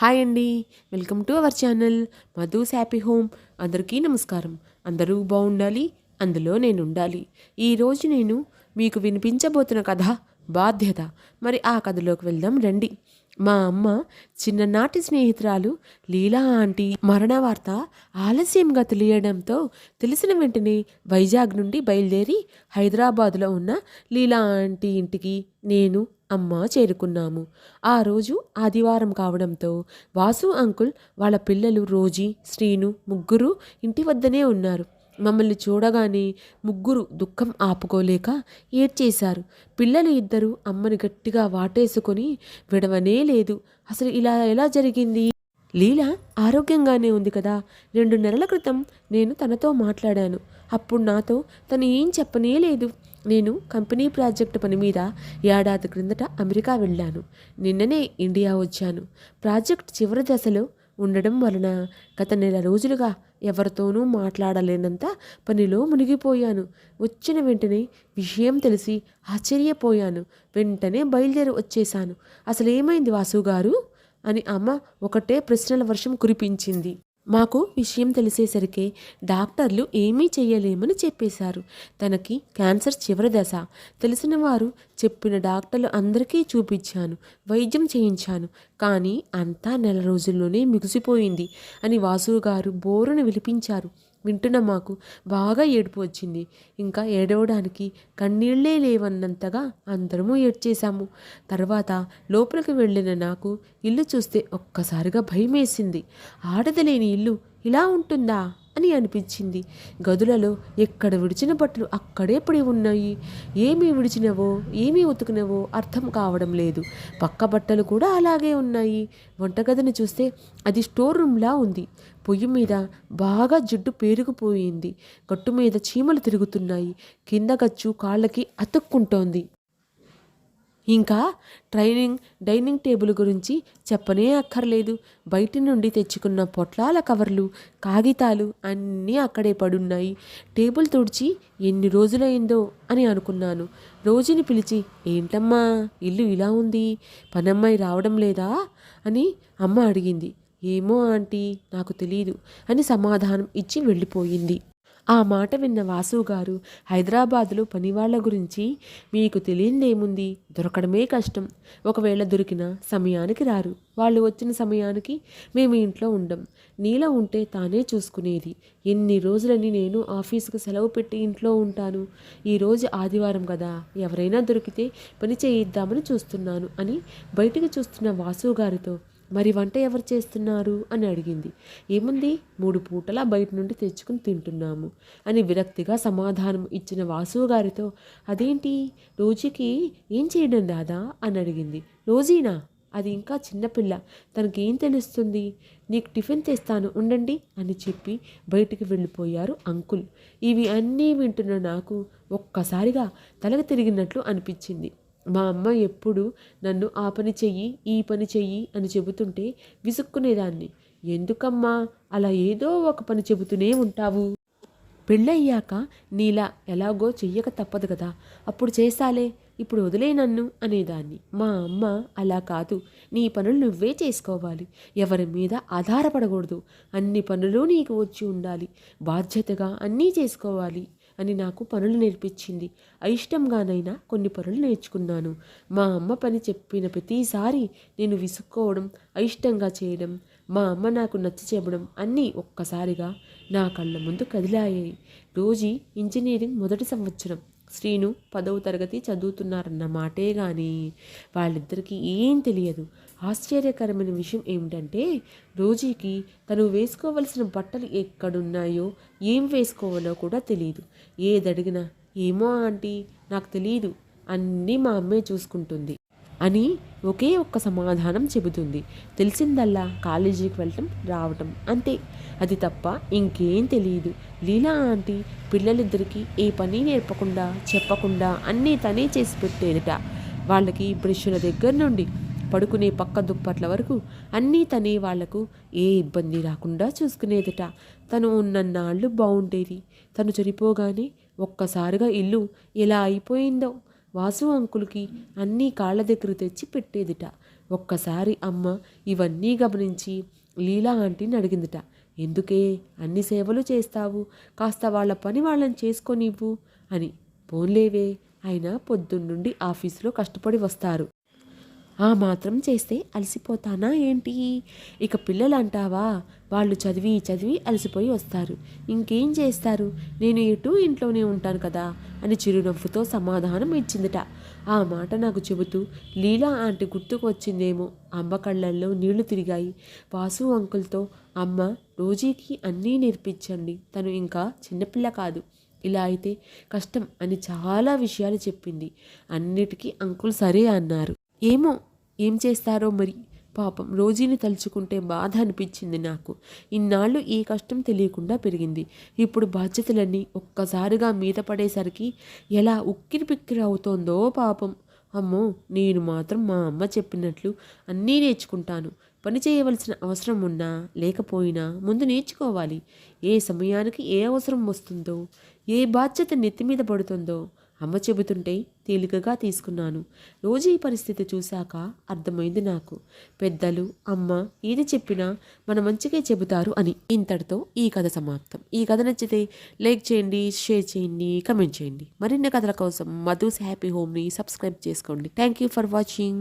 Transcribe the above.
Hi అండి. Welcome to our channel Madhu's happy home. అందరికీ నమస్కారం. అందరూ బాగుండాలి అందులో నేను ఉండాలి ఈరోజు నేను మీకు వినిపించబోతున్న కథ బాధ్యత. మరి ఆ కథలోకి వెళ్దాం రండి. మా అమ్మ చిన్ననాటి స్నేహితురాలు లీలా ఆంటీ మరణ వార్త ఆలస్యంగా తెలియడంతో తెలిసిన వెంటనే వైజాగ్ నుండి బయలుదేరి హైదరాబాదులో ఉన్న లీలా ఆంటీ ఇంటికి నేను అమ్మ చేరుకున్నాము. ఆ రోజు ఆదివారం కావడంతో వాసు అంకుల్ వాళ్ళ పిల్లలు రోజీ శ్రీను ముగ్గురు ఇంటి వద్దనే ఉన్నారు. మమ్మల్ని చూడగానే ముగ్గురు దుఃఖం ఆపుకోలేక ఏడ్చేశారు. పిల్లలు ఇద్దరు అమ్మని గట్టిగా వాటేసుకొని విడవనే లేదు. అసలు ఇలా ఎలా జరిగింది? లీల ఆరోగ్యంగానే ఉంది కదా. రెండు నెలల క్రితం నేను తనతో మాట్లాడాను. అప్పుడు నాతో తను ఏం చెప్పనే లేదు. నేను కంపెనీ ప్రాజెక్టు పని మీద ఏడాది క్రిందట అమెరికా వెళ్ళాను. నిన్ననే ఇండియా వచ్చాను. ప్రాజెక్ట్ చివరి దశలో ఉండడం వలన గత నెల రోజులుగా ఎవరితోనూ మాట్లాడలేనంత పనిలో మునిగిపోయాను. వచ్చిన వెంటనే విషయం తెలిసి ఆశ్చర్యపోయాను. వెంటనే బయలుదేరి వచ్చేశాను. అసలేమైంది వాసు గారు అని అమ్మ ఒకటే ప్రశ్నల వర్షం కురిపించింది. మాకు విషయం తెలిసేసరికి డాక్టర్లు ఏమీ చేయలేమని చెప్పేశారు. తనకి క్యాన్సర్ చివరి దశ. తెలిసిన వారు చెప్పిన డాక్టర్లు అందరికీ చూపించాను. వైద్యం చేయించాను. కానీ అంతా నెల రోజుల్లోనే మిగిసిపోయింది అని వాసు గారు బోరును విలిపించారు. వింటున్న మాకు బాగా ఏడుపు వచ్చింది. ఇంకా ఏడవడానికి కన్నీళ్ళే లేవన్నంతగా అందరము ఏడ్చేశాము. తర్వాత లోపలికి వెళ్ళిన నాకు ఇల్లు చూస్తే ఒక్కసారిగా భయమేసింది. ఆడదలేని ఇల్లు ఇలా ఉంటుందా? అని అనిపించింది. గదులలో ఎక్కడ విడిచిన బట్టలు అక్కడే పడి ఉన్నాయి. ఏమి విడిచినవో ఏమి ఉతుకునవో అర్థం కావడం లేదు. పక్క బట్టలు కూడా అలాగే ఉన్నాయి. వంటగదిని చూస్తే అది స్టోర్ రూమ్లా ఉంది. పొయ్యి మీద బాగా జిడ్డు పేరుకుపోయింది. గట్టు మీద చీమలు తిరుగుతున్నాయి. కింద గచ్చు కాళ్ళకి అతుక్కుంటోంది. ఇంకా ట్రైనింగ్ డైనింగ్ టేబుల్ గురించి చెప్పనే అక్కర్లేదు. బయటి నుండి తెచ్చుకున్న పొట్లాల కవర్లు కాగితాలు అన్నీ అక్కడే పడున్నాయి. టేబుల్ తుడిచి ఎన్ని రోజులైందో అని అనుకున్నాను. రోజుని పిలిచి ఏంటమ్మా ఇల్లు ఇలా ఉంది? పనమ్మాయి రావడం లేదా? అని అమ్మ అడిగింది. ఏమో ఆంటీ నాకు తెలియదు అని సమాధానం ఇచ్చి వెళ్ళిపోయింది. ఆ మాట విన్న వాసు గారు హైదరాబాదులో పనివాళ్ళ గురించి మీకు తెలియదేముంది? దొరకడమే కష్టం. ఒకవేళ దొరికిన సమయానికి రారు. వాళ్ళు వచ్చిన సమయానికి మేము ఇంట్లో ఉండం. నీల ఉంటే తానే చూసుకునేది. ఎన్ని రోజులని నేను ఆఫీసుకు సెలవు పెట్టి ఇంట్లో ఉంటాను. ఈరోజు ఆదివారం కదా ఎవరైనా దొరికితే పని చేయిద్దామని చూస్తున్నాను అని బయటికి చూస్తున్న వాసు గారితో మరి వంట ఎవరు చేస్తున్నారు? అని అడిగింది. ఏముంది? మూడు పూటలా బయట నుండి తెచ్చుకుని తింటున్నాము అని విరక్తిగా సమాధానం ఇచ్చిన వాసు గారితో అదేంటి? రోజుకి ఏం చేయడం రాదా అని అడిగింది. రోజీనా? అది ఇంకా చిన్నపిల్ల తనకేం తెలుస్తుంది? నీకు టిఫిన్ తెస్తాను ఉండండి అని చెప్పి బయటికి వెళ్ళిపోయారు అంకుల్. ఇవి అన్నీ వింటున్న నాకు ఒక్కసారిగా తలకి తిరిగినట్లు అనిపించింది. మా అమ్మ ఎప్పుడు నన్ను ఆ పని చెయ్యి ఈ పని చెయ్యి అని చెబుతుంటే విసుక్కునేదాన్ని. ఎందుకమ్మా? అలా ఏదో ఒక పని చెబుతూనే ఉంటావు. పెళ్ళయ్యాక నీలా ఎలాగో చెయ్యక తప్పదు కదా. అప్పుడు చేస్తాలే ఇప్పుడు వదిలే నన్ను అనేదాన్ని. మా అమ్మ అలా కాదు. నీ పనులు నువ్వే చేసుకోవాలి. ఎవరి మీద ఆధారపడకూడదు. అన్ని పనులు నీకు వచ్చి ఉండాలి. బాధ్యతగా అన్నీ చేసుకోవాలి. అని నాకు పనులు నేర్పించింది. అయిష్టంగానైనా కొన్ని పనులు నేర్చుకున్నాను. మా అమ్మ పని చెప్పిన ప్రతిసారి నేను విసుక్కోవడం అయిష్టంగా చేయడం మా అమ్మ నాకు నచ్చ చెప్పడం అన్నీ ఒక్కసారిగా నా కళ్ళ ముందు కదిలాయాయి. రోజీ ఇంజనీరింగ్ మొదటి సంవత్సరం. శ్రీను పదవ తరగతి చదువుతున్నారన్న మాటే కానీ వాళ్ళిద్దరికీ ఏం తెలియదు. ఆశ్చర్యకరమైన విషయం ఏమిటంటే రోజీకి తను వేసుకోవలసిన బట్టలు ఎక్కడున్నాయో ఏం వేసుకోవాలో కూడా తెలియదు ఏదడిగినా ఏమో ఆంటీ నాకు తెలియదు అన్నీ మా అమ్మే చూసుకుంటుంది అని ఒకే ఒక్క సమాధానం చెబుతుంది. తెలిసిందల్లా కాలేజీకి వెళ్ళటం రావటం అంతే. అది తప్ప ఇంకేం తెలియదు లీలా ఆంటీ పిల్లలిద్దరికీ ఏ పని నేర్పకుండా చెప్పకుండా అన్నీ తనే చేసి పెట్టేదట. వాళ్ళకి బ్రష్ల దగ్గర నుండి పడుకునే పక్క దుప్పట్ల వరకు అన్నీ తనే వాళ్ళకు ఏ ఇబ్బంది రాకుండా చూసుకునేదట. తను ఉన్నన్నాళ్ళు బాగుండేది తను చనిపోగానే ఒక్కసారిగా ఇల్లు ఎలా అయిపోయిందో వాసు అంకుల్కి అన్నీ కాళ్ళ దగ్గర తెచ్చి పెట్టేదిట. ఒక్కసారి అమ్మ ఇవన్నీ గమనించి లీలా ఆంటీని అడిగిందిట. ఎందుకే? అన్ని సేవలు చేస్తావు. కాస్త వాళ్ళ పని వాళ్ళని చేసుకోనివ్వు అని. పోన్లేవే. అయినా పొద్దున్నుండి ఆఫీసులో కష్టపడి వస్తారు. ఆ మాత్రం చేస్తే అలసిపోతానా ఏంటి? ఇక పిల్లలు అంటావా? వాళ్ళు చదివి చదివి అలసిపోయి వస్తారు. ఇంకేం చేస్తారు? నేను ఎటు ఇంట్లోనే ఉంటాను కదా అని చిరునవ్వుతో సమాధానం ఇచ్చిందిట. ఆ మాట నాకు చెబుతూ లీలా ఆంటీ గుర్తుకు వచ్చిందేమో. అమ్మ కళ్ళల్లో నీళ్ళు తిరిగాయి. వాసు అంకుల్తో అమ్మ రోజీకి అన్నీ నేర్పించండి. తను ఇంకా చిన్నపిల్ల కాదు. ఇలా అయితే కష్టం అని చాలా విషయాలు చెప్పింది. అన్నిటికీ అంకుల్ సరే అన్నారు. ఏమో ఏం చేస్తారో మరి? పాపం రోజీని తలుచుకుంటే బాధ అనిపించింది నాకు. ఇన్నాళ్ళు ఈ కష్టం తెలియకుండా పెరిగింది. ఇప్పుడు బాధ్యతలన్నీ ఒక్కసారిగా మీద పడేసరికి ఎలా ఉక్కిరి పిక్కిరి అవుతోందో పాపం. అమ్మో నేను మాత్రం మా అమ్మ చెప్పినట్లు అన్నీ నేర్చుకుంటాను. పని చేయవలసిన అవసరం ఉన్నా లేకపోయినా ముందు నేర్చుకోవాలి. ఏ సమయానికి ఏ అవసరం వస్తుందో ఏ బాధ్యత నెత్తి మీద పడుతుందో అమ్మ చెబుతుంటే తేలికగా తీసుకున్నాను. రోజు ఈ పరిస్థితి చూశాక అర్థమైంది నాకు. పెద్దలు అమ్మ ఏది చెప్పినా మన మంచిగా చెబుతారు అని. ఇంతటితో ఈ కథ సమాప్తం. ఈ కథ నచ్చితే లైక్ చేయండి షేర్ చేయండి కమెంట్ చేయండి. మరిన్ని కథల కోసం మధుస్ హ్యాపీ హోమ్ని సబ్స్క్రైబ్ చేసుకోండి. Thank you for watching.